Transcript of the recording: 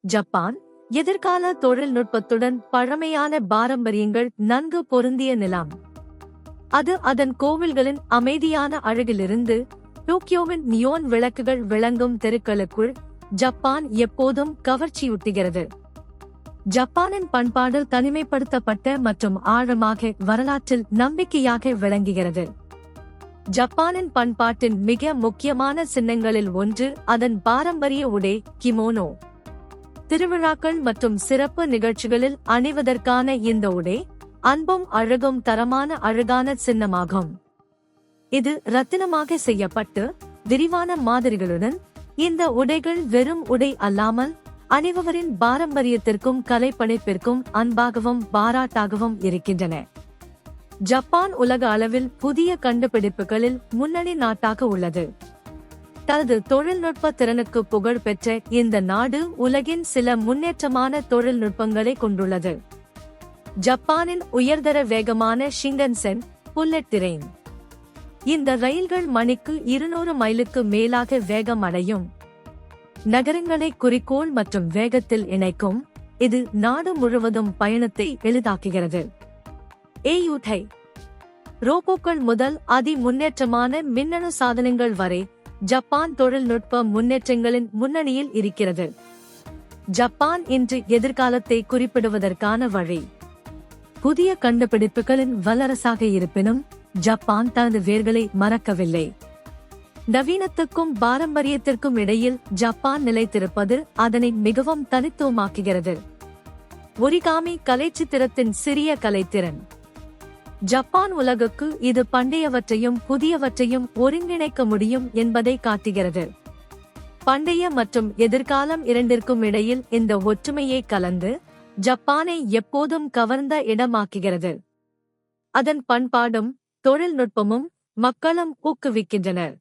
Japan எதிர்கால தொழில்நுட்பத்துடன் பழமையான பாரம்பரியங்கள் நன்கு பொருந்திய நிலம். அது அதன் கோவில்களின் அமைதியான அழகிலிருந்து டோக்கியோவின் நியோன் விளக்குகள் விளங்கும் தெருக்களுக்குள் ஜப்பான் எப்போதும் கவர்ச்சியூட்டுகிறது. ஜப்பானின் பண்பாடு தனிமைப்படுத்தப்பட்ட மற்றும் ஆழமாக வரலாற்றில் நம்பிக்கையாக விளங்குகிறது. ஜப்பானின் பண்பாட்டின் மிக முக்கியமான சின்னங்களில் ஒன்று அதன் பாரம்பரிய உடை கிமோனோ. திருவிழாக்கள் மற்றும் சிறப்பு நிகழ்ச்சிகளில் அணிவதற்கான இந்த உடை அன்பும் அழகும் தரமான அழகான சின்னமாகும். இது ரத்தினமாக செய்யப்பட்டு விரிவான மாதிரிகளுடன் இந்த உடைகள் வெறும் உடை அல்லாமல் அனைவரின் பாரம்பரியத்திற்கும் கலைப்படைப்பிற்கும் அன்பாகவும் பாராட்டாகவும் இருக்கின்றன. ஜப்பான் உலக அளவில் புதிய கண்டுபிடிப்புகளில் முன்னணி நாட்டாக உள்ளது. தனது தொழில்நுட்ப திறனுக்கு புகழ் பெற்ற இந்த நாடு உலகின் சில முன்னேற்றமான தொழில்நுட்பங்களை கொண்டுள்ளது. ஜப்பானின் உயர்தர வேகமான ஷிங்கன்சென் புல்லட் திரெயின். இந்த ரயில்கள் மணிக்கு இருநூறு மைலுக்கு மேலாக வேகம் அடையும். நகரங்களை குறிக்கோள் மற்றும் வேகத்தில் இணைக்கும். இது நாடு முழுவதும் பயணத்தை எளிதாக்குகிறது. ஏயூட்டை ரோபோக்கள் முதல் அதி முன்னேற்றமான மின்னணு சாதனங்கள் வரை ஜப்பான் தொழில்நுட்ப முன்னேற்றங்களின் முன்னணியில் இருக்கிறது. ஜப்பான் இன்று எதிர்காலத்தை குறிப்பிடுவதற்கான வழி. புதிய கண்டுபிடிப்புகளின் வல்லரசாக இருப்பினும் ஜப்பான் தனது வேர்களை மறக்கவில்லை. நவீனத்துக்கும் பாரம்பரியத்திற்கும் இடையில் ஜப்பான் நிலைத்திருப்பது அதனை மிகவும் தனித்துவமாக்குகிறது. ஒரிகாமி கலைச்சித்திரத்தின் சிறிய கலைத்திறன். ஜப்பான் உலகுக்கு இது பண்டையவற்றையும் புதியவற்றையும் ஒருங்கிணைக்க முடியும் என்பதை காட்டுகிறது. பண்டைய மற்றும் எதிர்காலம் இரண்டிற்கும் இடையில் இந்த ஒற்றுமையை கலந்து ஜப்பானை எப்போதும் கவர்ந்த இடமாக்குகிறது. அதன் பண்பாடும் தொழில்நுட்பமும் மக்களும் ஊக்குவிக்கின்றனர்.